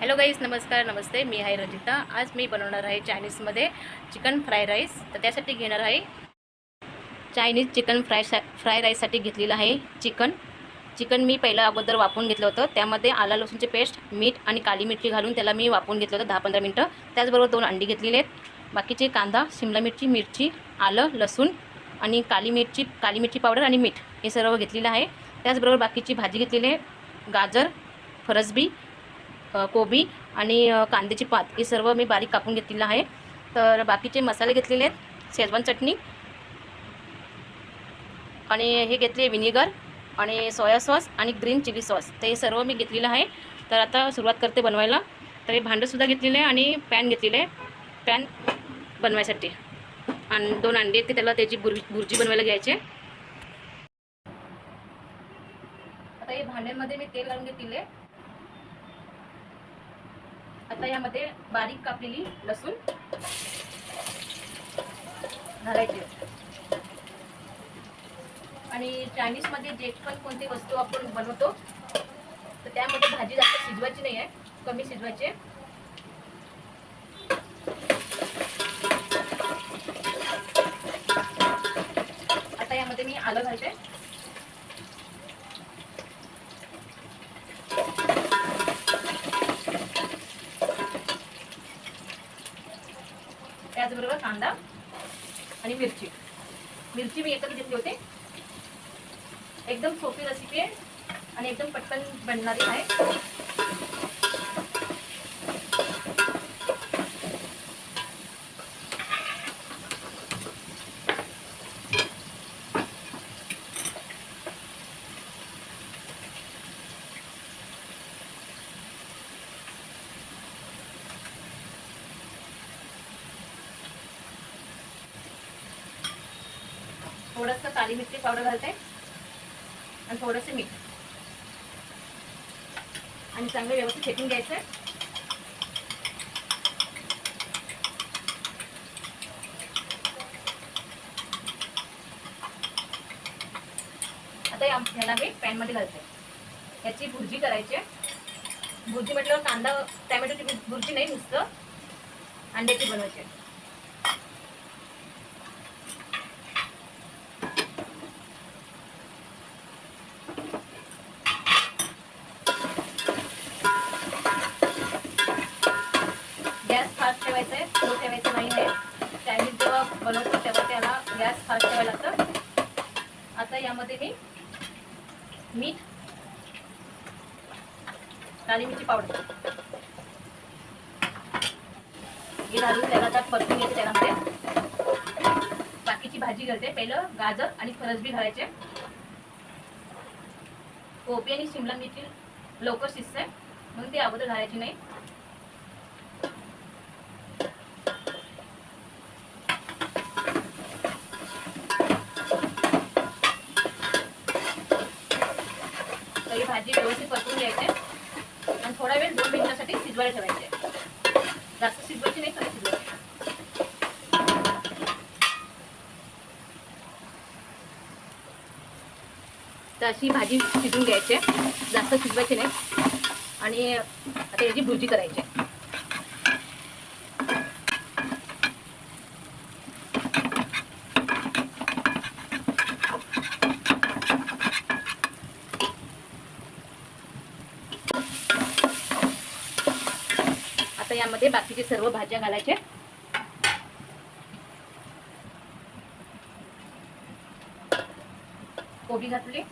Hello guys नमस्कार नमस्ते. मी आहे रजिता. आज मी बनवणार आहे चायनीजमध्ये चिकन फ्राय राईस तर त्यासाठी घेणार आहे चायनीज चिकन फ्राय सा फ्राय राईससाठी घेतलेलं आहे चिकन चिकन मी पहिलं अगोदर वापरून घेतलं होतं. त्यामध्ये आला लसूणची पेस्ट मीठ आणि काली मिरची घालून त्याला मी वापरून घेतलं होतं दहा पंधरा मिनटं. त्याचबरोबर दोन अंडी घेतलेले आहेत. बाकीचे कांदा शिमला मिरची मिरची आलं लसूण आणि काली मिरची काली मिरची पावडर आणि मीठ हे सर्व घेतलेलं आहे. त्याचबरोबर बाकीची भाजी घेतलेली आहे. गाजर फरसबी कोबी आणि कांद्याची पात हे सर्व मी बारीक कापून घेतलेलं आहे. तर बाकीचे मसाले घेतलेले आहेत शेजवान चटणी आणि हे घेतले विनेगर आणि सोया सॉस आणि ग्रीन चिली सॉस. तर हे सर्व मी घेतलेलं आहे. तर आता सुरुवात करते बनवायला. तर हे भांडंसुद्धा घेतलेलं आहे आणि पॅन घेतलेलं आहे. पॅन बनवायसाठी. आणि दोन अंडे ते त्याला त्याची बुर बुर्जी बनवायला घ्यायचे आता हे भांड्यांमध्ये मी तेल लावून घेतलेले आहे. आता यामध्ये बारीक कापलेली लसूण घालायची आणि चायनीजमध्ये जे पण कोणती वस्तू आपण बनवतो तर त्यामध्ये भाजी जास्त शिजवायची नाही आहे. कमी शिजवायची आहे. आता यामध्ये मी आलं घालते त्याचबरोबर कांदा आणि मिरची. मिरची मी एकच घेतली होते. एकदम सोपी रेसिपी आहे आणि एकदम पटकन बनणारी आहे. थोडंसं काली मिरची पावडर घालते. आणि थोडंसं मीठ. आणि चांगलं व्यवस्थित फेकून घ्यायचं आता ह्याला मी पॅनमध्ये घालते. याची भुर्जी करायची आहे. भुर्जी म्हटल्यावर कांदा टॅमॅटोची भुर्जी नाही नुसतं. अंड्याची बनवायची त्याला गॅस फास्ट ठेवायला लागतं. आता यामध्ये मी मीठ काली मिरची पावडर. हे घालून त्याला आता परतून घ्यायचं त्यामध्ये बाकीची भाजी घालते. पहिलं गाजर आणि फरसबी घालायचे. कोबी आणि शिमला मिरची लवकर शिजते. म्हणून ते अगोदर घालायची नाही. थोडा वेळ दोन मिनिटासाठी शिजवायला ठेवायचे. जास्त शिजवायची नाही थोडी शिजवायची. तर अशी भाजी शिजून घ्यायची. जास्त शिजवायची नाही. आणि आता याची भुर्जी करायची आहे. आता यामध्ये बाकीचे सर्व भाज्या घालायच्या कोबी घातली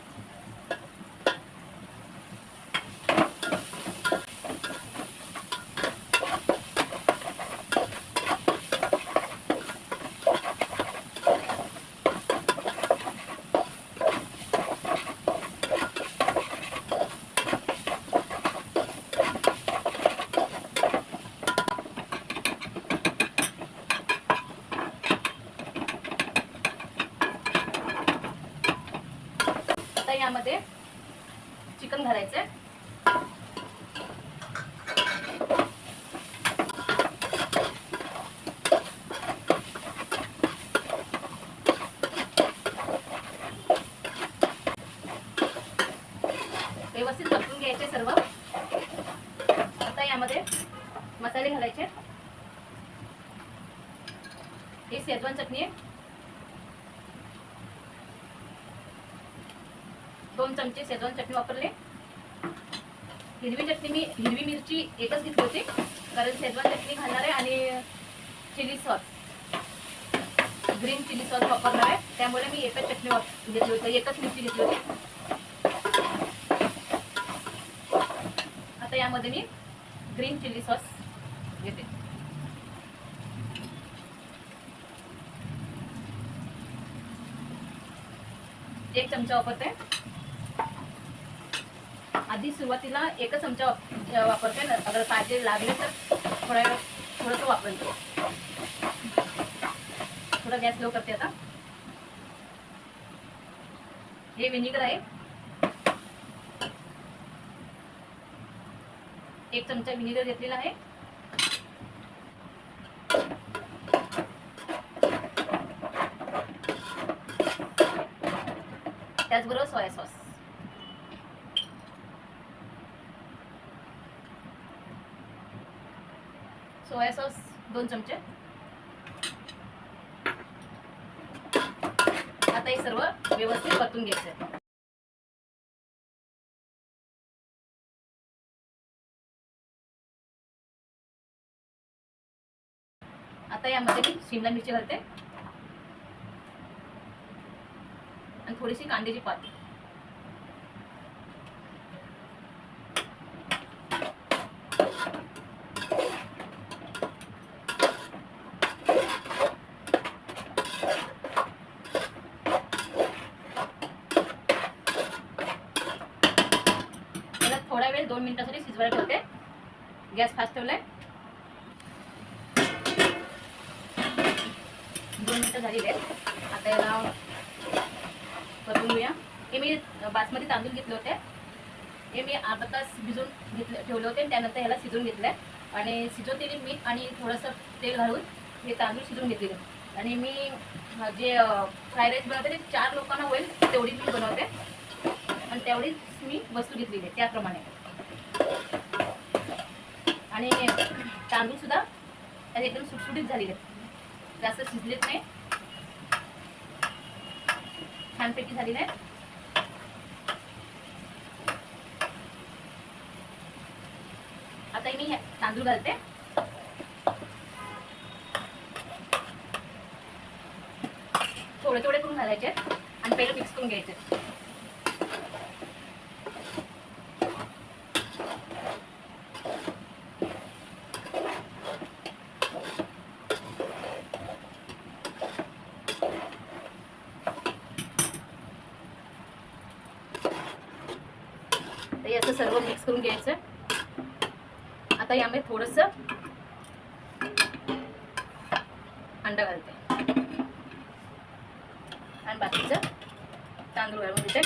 आता यामध्ये मसाले घालायचे ही शेजवान चटणी आहे. दोन चमचे शेजवान चटणी वापरले. हिरवी चटणी मी हिरवी मिरची एकच घेतली होती. कारण शेजवान चटणी घालणार आहे आणि chilli sauce. Green chilli sauce वापरणार आहे. त्यामुळे मी एकच चटणी घेतली होती. एकच मिरची घेतली होती. आता यामध्ये मी ग्रीन चिली सॉस घेते. एक चमचा वापरते. आधी सुरुवातीला एकच चमचा वाप- वापरते. ना अगर पाहिजे लागले तर थोड्या वेळ थोडंसं वापरते थोडा गॅस लो करते आता. हे विनिगर आहे. एक चमचा विनिगर घेतलेला आहे त्याचबरोबर सोया सॉस सोया सॉस दोन चमचे. आता हे सर्व व्यवस्थित परतून घ्यायचं आहे आता यामध्ये मी शिमला मिरची घालते. आणि थोडीशी कांद्याची पाती त्याला थोडा वेळ दोन मिनिटासाठी शिजवायला ठेवते गॅस फास्ट ठेवलाय दोन मिनिटं झालेली आहेत आता याला परतून घेऊया हे मी बासमती तांदूळ घेतले होते हे मी अर्धा तास भिजून घेतले ठेवले होते त्यानंतर ह्याला शिजवून घेतलं आहे आणि शिजवतेली मीठ आणि थोडंसं तेल घालून हे तांदूळ शिजवून घेतलेले आणि मी जे फ्राय राईस बनवते ते चार लोकांना होईल तेवढी मी बनवते आणि तेवढीच मी वस्तू घेतलेली आहे त्याप्रमाणे आणि तांदूळ सुद्धा त्याने एकदम सुटसुटीत झालेले आहेत. जास्त शिजलेत नाही. छानपैकी झालेले आहे आता मी हे तांदूळ घालते. थोडे थोडे करून घालायचे आणि पहिले मिक्स करून घ्यायचे असं सर्व मिक्स करून घ्यायचं. आता यामध्ये थोडस अंडा घालते. आणि बाकीचं तांदूळ घालून घेते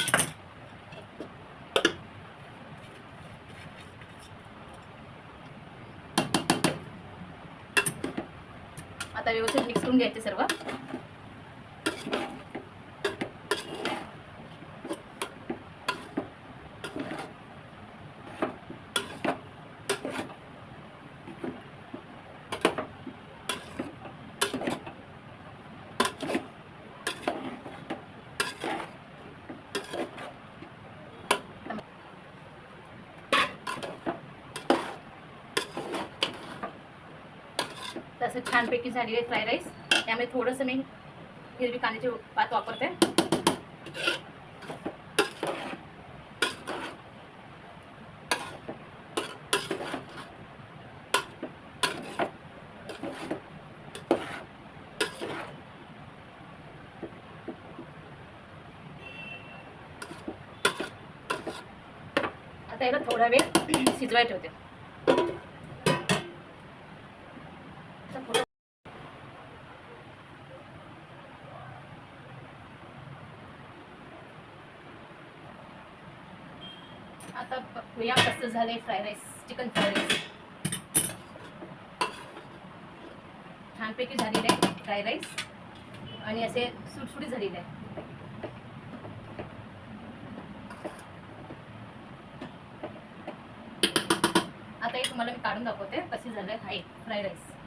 आता व्यवस्थित मिक्स करून घ्यायचे सर्व. असं छानपैकी झालेली आहे फ्राय राईस. त्यामुळे थोडंसं मी हिरवी कांद्याची पात वापरते. आता याला थोडा वेळ शिजवाय ठेवते आता थोडं आता बघूया कसं झालंय fry rice chicken fry rice छानपैकी झालेलं आहे फ्राय राईस आणि असे सुटसुटी झालेले आहे आता हे तुम्हाला मी काढून दाखवते कसे झालं आहे फ्राईड राईस